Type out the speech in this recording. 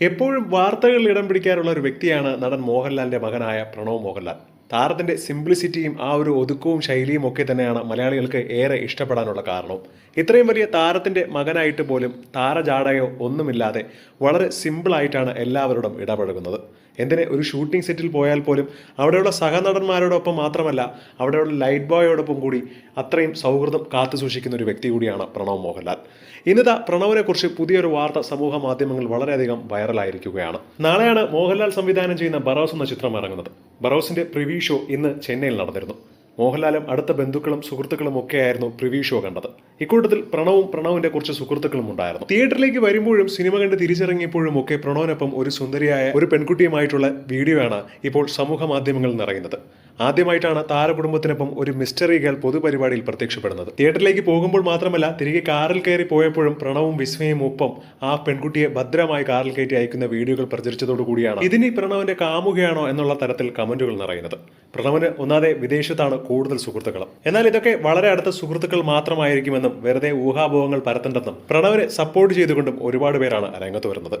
എപ്പോഴും വാർത്തകളിൽ ഇടം പിടിക്കാറുള്ള ഒരു വ്യക്തിയാണ് നടൻ മോഹൻലാലിന്റെ മകനായ പ്രണവ് മോഹൻലാൽ. താരത്തിന്റെ സിംപ്ലിസിറ്റിയും ആ ഒരു ഒതുക്കവും ശൈലിയും ഒക്കെ തന്നെയാണ് മലയാളികൾക്ക് ഏറെ ഇഷ്ടപ്പെടാനുള്ള കാരണം. ഇത്രയും വലിയ താരത്തിന്റെ മകനായിട്ട് പോലും താരജാടയോ ഒന്നുമില്ലാതെ വളരെ സിമ്പിളായിട്ടാണ് എല്ലാവരോടും ഇടപഴകുന്നത്. എന്തിനെ ഒരു ഷൂട്ടിംഗ് സെറ്റിൽ പോയാൽ പോലും അവിടെയുള്ള സഹനടന്മാരോടൊപ്പം മാത്രമല്ല അവിടെയുള്ള ലൈറ്റ് ബോയോടൊപ്പം കൂടി അത്രയും സൗഹൃദം കാത്തു സൂക്ഷിക്കുന്ന ഒരു വ്യക്തി കൂടിയാണ് പ്രണവ് മോഹൻലാൽ. ഇന്നത്തെ പ്രണവിനെക്കുറിച്ച് പുതിയൊരു വാർത്ത സമൂഹ മാധ്യമങ്ങളിൽ വളരെയധികം വൈറലായിരിക്കുകയാണ് നാളെയാണ് മോഹൻലാൽ സംവിധാനം ചെയ്യുന്ന ബറോസ് എന്ന ചിത്രം ഇറങ്ങുന്നത്. ബറോസിന്റെ പ്രിവ്യൂ ഷോ ഇന്ന് ചെന്നൈയിൽ നടന്നിരുന്നു മോഹൻലാലും അടുത്ത ബന്ധുക്കളും സുഹൃത്തുക്കളും ഒക്കെ ആയിരുന്നു പ്രിവ്യൂ ഷോ കണ്ടത്. ഇക്കൂട്ടത്തിൽ പ്രണവും പ്രണവിന്റെ കുറച്ച് സുഹൃത്തുക്കളും ഉണ്ടായിരുന്നു. തിയേറ്ററിലേക്ക് വരുമ്പോഴും സിനിമ കണ്ട് തിരിച്ചിറങ്ങിയപ്പോഴും ഒക്കെ പ്രണവിനൊപ്പം ഒരു സുന്ദരിയായ ഒരു പെൺകുട്ടിയുമായിട്ടുള്ള വീഡിയോ ആണ് ഇപ്പോൾ സമൂഹ മാധ്യമങ്ങളിൽ നിറയുന്നത്. ആദ്യമായിട്ടാണ് താരകുടുംബത്തിനൊപ്പം ഒരു മിസ്റ്ററി ഗേൾ പൊതുപരിപാടിയിൽ പ്രത്യക്ഷപ്പെടുന്നത്. തിയേറ്ററിലേക്ക് പോകുമ്പോൾ മാത്രമല്ല തിരികെ കാറിൽ കയറി പോയപ്പോഴും പ്രണവും വിസ്മയും ഒപ്പം ആ പെൺകുട്ടിയെ ഭദ്രമായി കാറിൽ കയറ്റി അയക്കുന്ന വീഡിയോകൾ പ്രചരിച്ചതോടുകൂടിയാണ് ഇതിനി പ്രണവിന്റെ കാമുകയാണോ എന്നുള്ള തരത്തിൽ കമന്റുകൾ നിറയുന്നത്. പ്രണവിന് ഒന്നാതെ വിദേശത്താണ് കൂടുതൽ സുഹൃത്തുക്കളും. എന്നാൽ ഇതൊക്കെ വളരെ അടുത്ത സുഹൃത്തുക്കൾ മാത്രമായിരിക്കുമെന്നും വെറുതെ ഊഹാഭോഹങ്ങൾ പരത്തണ്ടെന്നും പ്രണവിനെ സപ്പോർട്ട് ചെയ്തുകൊണ്ടും ഒരുപാട് പേരാണ് രംഗത്ത് വരുന്നത്.